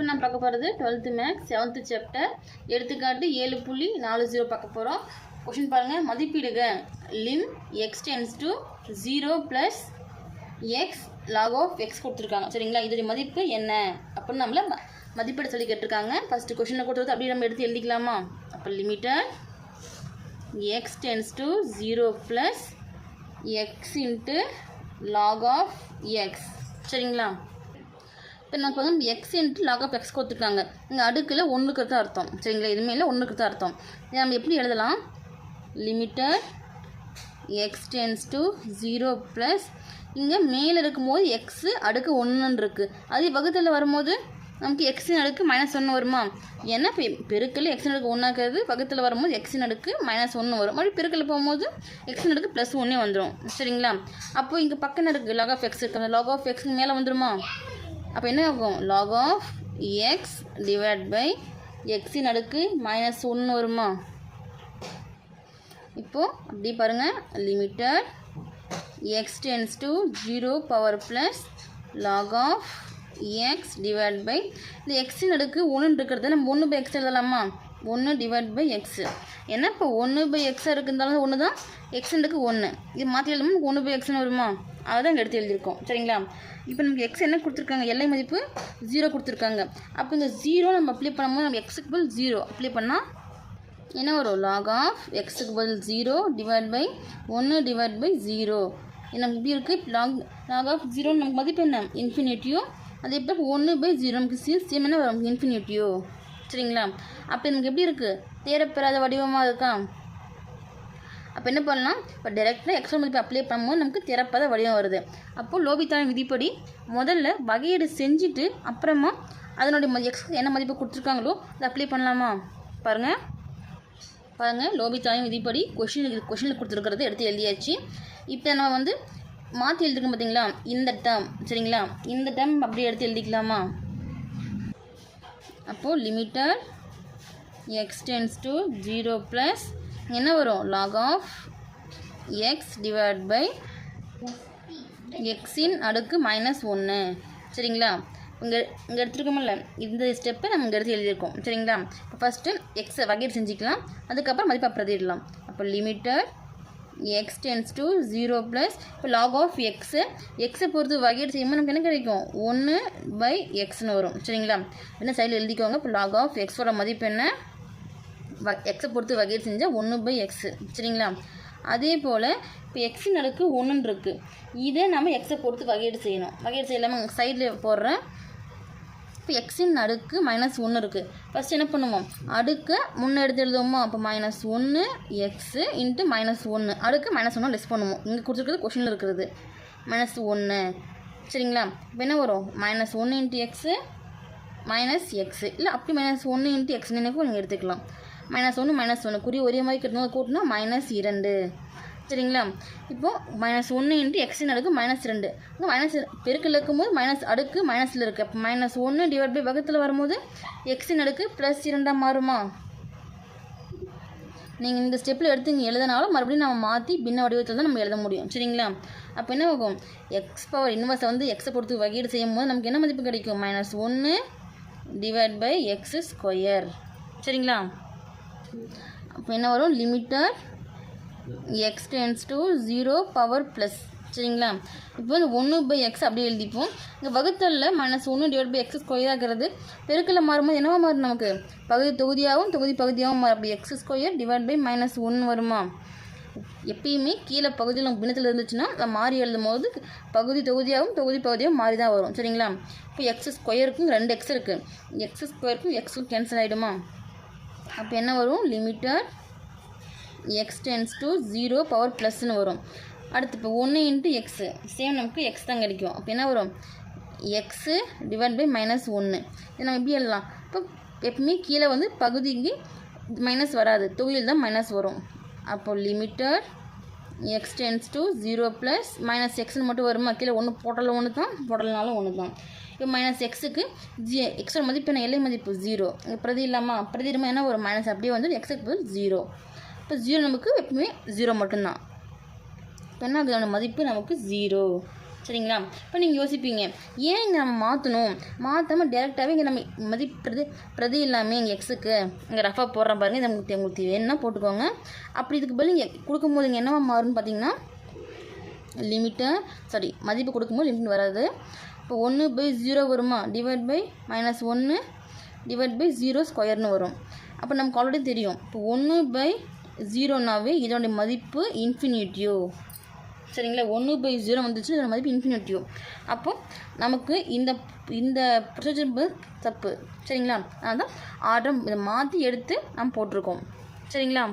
இப்போ நான் பார்க்க போகிறது டுவெல்த்து மேக்ஸ் செவன்த்து சாப்டர் எடுத்துக்காட்டு ஏழு புள்ளி நாலு ஜீரோ பார்க்க போகிறோம் கொஷின் பாருங்கள் மதிப்பீடுக. Lim x tends to zero plus x log of x கொடுத்துருக்காங்க. சரிங்களா? இதோடைய மதிப்பு என்ன? அப்படின்னு நம்மள ம- சொல்லி கேட்டிருக்காங்க. ஃபஸ்ட்டு கொஷினை கொடுத்தது அப்படியே நம்ம எடுத்து எழுதிக்கலாமா? அப்போ limit x tends to zero plus x into log of x சரிங்களா? இப்போ நமக்கு வந்து x into log of x கொடுத்துருக்காங்க. இங்கே அடுக்கில் ஒன்றுக்கு தான் அர்த்தம். சரிங்களா? எதுவுமே இல்லை ஒன்றுக்கு தான் அர்த்தம். இதை நம்ம எப்படி எழுதலாம்? Limit x tends to zero plus இங்கே மேலே இருக்கும்போது எக்ஸு அடுக்கு ஒன்றுன்னு இருக்குது அதே வகுத்தில் வரும்போது நமக்கு எக்ஸின் அடுக்கு மைனஸ் ஒன்று வருமா? ஏன்னா பெ பெருக்கல் எக்ஸின் அடுக்கு ஒன்றாக்கிறது பக்கத்தில் வரும்போது எக்ஸின் அடுக்கு மைனஸ் ஒன்று வரும். மறுபடியும் பெருக்கல் போகும்போது எக்ஸின் அடுக்கு ப்ளஸ் ஒன்றே வந்துடும் சரிங்களா? அப்போது இங்கே பக்கம் இருக்குது லாக் ஆஃப் எக்ஸ் இருக்கு. அந்த லாக் ஆஃப் எக்ஸ்க்கு மேலே வந்துருமா? அப்போ என்ன ஆகும்? Log of x divide by எக்ஸின் அடுக்கு மைனஸ் ஒன்று வருமா? இப்போது அப்படி பாருங்கள் limit x tends to zero power plus log of x divide by இந்த எக்ஸின் அடுக்கு ஒன்று இருக்கிறது நம்ம ஒன்று பை எக்ஸ் எழுதலாமா? ஒன்று டிவைட் பை எக்ஸு ஏன்னா இப்போ ஒன்று பை எக்ஸாக இருக்குந்தாலும் ஒன்று தான் எக்ஸ் அடுக்கு ஒன்று இது மாற்றி எழுதும் ஒன்று பை எக்ஸ்னு வருமா? அதை தான் இங்கே எடுத்து எழுதியிருக்கோம். சரிங்களா? இப்போ நமக்கு எக்ஸ் என்ன கொடுத்துருக்காங்க? எல்லை மதிப்பு ஜீரோ கொடுத்துருக்காங்க. அப்போ இந்த ஜீரோ நம்ம அப்ளை பண்ணும்போது நம்ம எக்ஸுக்கு பதில் ஜீரோ அப்ளை பண்ணால் என்ன வரும்? லாக் ஆஃப் எக்ஸுக்கு பதில் ஜீரோ டிவைட் பை ஒன்று டிவைட் பை ஜீரோ நமக்கு இப்படி இருக்குது லாக் லாக் ஆஃப் ஜீரோ நமக்கு மதிப்பு என்ன? இன்ஃபினிட்டியோ அதே போல் ஒன்று பை ஜீரோ நமக்கு சி சேம் என்ன வரும்? இன்ஃபினிட்டியோ சரிங்களா? அப்போ நமக்கு எப்படி இருக்குது தேரப்பெறாத வடிவமாக இருக்கா? அப்போ என்ன பண்ணலாம்? இப்போ டேரெக்டாக எக்ஸ்ட்ரா மதிப்பு அப்ளை பண்ணும்போது நமக்கு திறப்பத வடிவம் வருது. அப்போது லோபித்தான விதிப்படி முதல்ல வகையீடு செஞ்சுட்டு அப்புறமா அதனுடைய மதி எக்ஸ் என்ன மதிப்பு கொடுத்துருக்காங்களோ அதை அப்ளை பண்ணலாமா? பாருங்கள் பாருங்கள் லோபித்தாயின் விதிப்படி கொஷின் கொஷினில் கொடுத்துருக்கறது எடுத்து எழுதியாச்சு. இப்போ நம்ம வந்து மாற்றி எழுதிருக்கோம் பார்த்தீங்களா இந்த டேர்ம் சரிங்களா? இந்த டேர்ம் அப்படியே எடுத்து எழுதிக்கலாமா? அப்போது limit x tends to zero plus என்ன வரும்? Log of x divide by எக்ஸின் அடுக்கு மைனஸ் ஒன்று சரிங்களா? இங்கே இங்கே எடுத்துருக்கோமில்ல இந்த ஸ்டெப்பை நம்ம இங்கே எடுத்து எழுதியிருக்கோம். சரிங்களா? இப்போ ஃபஸ்ட்டு எக்ஸை வகையில் செஞ்சுக்கலாம். அதுக்கப்புறம் மதிப்பாக பிரதிடலாம் அப்போ limit x tends to zero plus இப்போ லாக் ஆஃப் எக்ஸு எக்ஸை பொறுத்து வகையீடு செய்யும்போது நமக்கு என்ன கிடைக்கும்? ஒன்று பை எக்ஸ்னு வரும். சரிங்களா? என்ன சைடில் எழுதிக்கோங்க. இப்போ லாக் ஆஃப் எக்ஸோட மதிப்பு என்ன? வ எக்ஸை பொறுத்து வகையீடு செஞ்சால் ஒன்று பை எக்ஸு சரிங்களா? அதே போல் இப்போ எக்ஸின் அடுக்கு ஒன்றுன்னு இருக்குது இதே நம்ம எக்ஸை பொறுத்து வகையீடு செய்யணும். வகையீடு செய்யலாமல் சைடில் போடுறேன். இப்போ எக்ஸின் அடுக்கு மைனஸ் ஒன்று இருக்குது ஃபஸ்ட் என்ன பண்ணுவோம்? அடுக்கை முன்னே எடுத்து எழுதுவோமா? அப்போ மைனஸ் ஒன்று எக்ஸு இன்ட்டு மைனஸ் ஒன்று அடுக்கு மைனஸ் ஒன்று லெஸ் பண்ணுவோம். இங்கே கொடுத்துருக்கிறது கொஷினில் இருக்கிறது. மைனஸ் ஒன்று சரிங்களா? இப்போ என்ன வரும்? மைனஸ் ஒன்று இன்ட்டு எக்ஸு மைனஸ் எக்ஸு இல்லை அப்படி மைனஸ் ஒன்று இன்ட்டு எக்ஸ் நினைக்கும் நீங்கள் எடுத்துக்கலாம். மைனஸ் ஒன்று மைனஸ் ஒன்று குறி ஒரே மாதிரி கட்டணும் கூட்டினா மைனஸ் இரண்டு. சரிங்களா? இப்போது மைனஸ் ஒன்று இன்ட்டு எக்ஸின் அடுக்கு மைனஸ் ரெண்டு இங்கே மைனஸ் பெருக்கில் இருக்கும்போது மைனஸ் அடுக்கு மைனஸில் இருக்குது அப்போ மைனஸ் ஒன்று டிவைட் பை வகுத்தில் வரும்போது எக்ஸின் அடுக்கு ப்ளஸ் இரண்டாக மாறுமா? நீங்கள் இந்த ஸ்டெப்பில் எடுத்து இங்கே எழுதினாலும் மறுபடியும் நம்ம மாற்றி பின்ன வடிவத்தில் தான் நம்ம எழுத முடியும். சரிங்களா? அப்போ என்ன ஆகும்? எக்ஸ் பவர் இன்வர்ஸை வந்து எக்ஸை பொறுத்து வகையீடு செய்யும் போது நமக்கு என்ன மதிப்பு கிடைக்கும்? மைனஸ் ஒன்று டிவைட் பை எக்ஸ் ஸ்கொயர் சரிங்களா? அப்போ என்ன வரும்? Limit x tends to zero power plus சரிங்களா? இப்போ இந்த ஒன்று பை எக்ஸ் அப்படியே எழுதிப்போம். இங்கே வகுத்தலில் மைனஸ் ஒன்று டிவைட் பை எக்ஸ் ஸ்கொயராகிறது பெருக்கில் மாறும்போது என்னவா மாறும் நமக்கு? பகுதி தொகுதியாகவும் தொகுதி பகுதியாகவும் மாறும். அப்படி x square divide by minus ஒன்று வருமா? எப்பயுமே கீழே பகுதியில் நம்ம பின்னத்தில் இருந்துச்சுன்னா அதை மாறி எழுதும் போது பகுதி தொகுதியாகவும் தொகுதி பகுதியாகவும் மாறி தான் வரும். சரிங்களா? இப்போ எக்ஸ் ஸ்கொயருக்கும் ரெண்டு எக்ஸ் இருக்குது எக்ஸ் ஸ்கொயருக்கும் எக்ஸும் கேன்சல் ஆகிடுமா அப்போ என்ன வரும்? Limit x tends to zero power ப்ளஸ்னு வரும். அடுத்து இப்போ ஒன்று இன்ட்டு எக்ஸு சேம் நமக்கு எக்ஸ் தான் கிடைக்கும். அப்போ என்ன வரும்? எக்ஸு டிவைட் பை மைனஸ் ஒன்று இதை நம்ம எப்படி எழுதலாம். இப்போ எப்பவுமே கீழே வந்து பகுதிக்கு மைனஸ் வராது. தொகுதியில் தான் மைனஸ் வரும். அப்போ limit x tends to zero plus minus எக்ஸ்னு மட்டும் வருமா? கீழே ஒன்று போட்டலும் ஒன்று தான் போடலனாலும் ஒன்று தான் இப்போ மைனஸ் எக்ஸுக்கு ஜி எக்ஸோட மதிப்பு என்ன? எல்லை மதிப்பு ஜீரோ பிரதி இல்லாமல் பிரதி இல்லாமல் என்ன ஒரு மைனஸ் அப்படியே வந்து எக்ஸுக்கு பதில் ஜீரோ இப்போ ஜீரோ நமக்கு எப்பவுமே ஜீரோ மட்டும்தான். இப்போ என்ன அதோட மதிப்பு நமக்கு ஜீரோ சரிங்களா? இப்போ நீங்கள் யோசிப்பீங்க ஏன் இங்கே நம்ம மாற்றணும் மாற்றாமல் டேரெக்டாகவே இங்கே நம்ம மதிப்பு பிரதி பிரதி இல்லாமல் இங்கே எக்ஸுக்கு இங்கே ரஃபாக போடுற பாருங்க. இதை உங்களுக்கு உங்களுக்கு வேணும்னா போட்டுக்கோங்க. அப்படி இதுக்கு பதில் இங்கே கொடுக்கும்போது இங்கே என்னவா மாறும்னு பார்த்தீங்கன்னா லிமிட்டு சாரி மதிப்பு கொடுக்கும்போது லிமிட் வராது. இப்போ ஒன்று பை ஜீரோ வருமா? டிவைட் பை மைனஸ் ஒன்று டிவைட் பை ஜீரோ ஸ்கொயர்னு வரும். அப்போ நமக்கு ஆல்ரெடி தெரியும். இப்போ ஒன்று பை ஜீரோனாவே இதோடைய மதிப்பு இன்ஃபினிட்டியோ சரிங்களா? ஒன்று பை ஜீரோ வந்துச்சு இதோட மதிப்பு இன்ஃபினிட்டியோ அப்போ நமக்கு இந்த இந்த ப்ரொசீஜர் தப்பு. சரிங்களா? அதான் ஆர்டர் இதை மாற்றி எடுத்து நம்ம போட்டிருக்கோம். சரிங்களா?